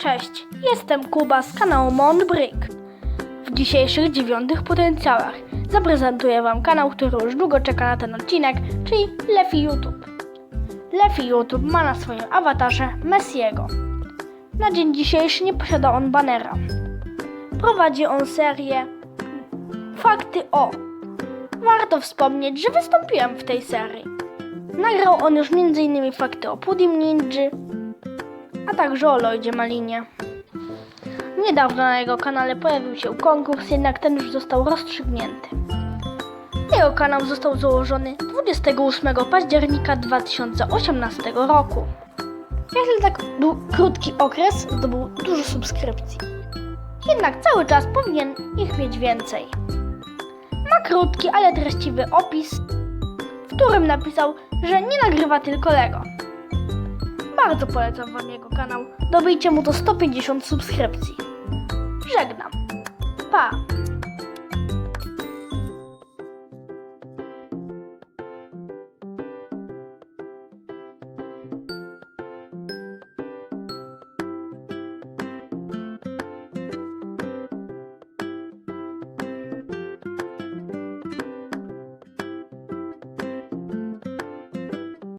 Cześć, jestem Kuba z kanału Monbrick. W dzisiejszych dziewiątych potencjałach zaprezentuję Wam kanał, który już długo czeka na ten odcinek, czyli Lefi YouTube. Lefi YouTube ma na swoim awatarze Messiego. Na dzień dzisiejszy nie posiada on banera. Prowadzi on serię Fakty o. Warto wspomnieć, że wystąpiłem w tej serii. Nagrał on już m.in. fakty o Pudim Ninja, a także o Lloydzie Malinie. Niedawno na jego kanale pojawił się konkurs, jednak ten już został rozstrzygnięty. Jego kanał został założony 28 października 2018 roku. Jeśli tak krótki okres zdobył dużo subskrypcji. Jednak cały czas powinien ich mieć więcej. Ma krótki, ale treściwy opis, w którym napisał, że nie nagrywa tylko Lego. Bardzo polecam Wam jego kanał. Dobijcie mu to 150 subskrypcji. Żegnam.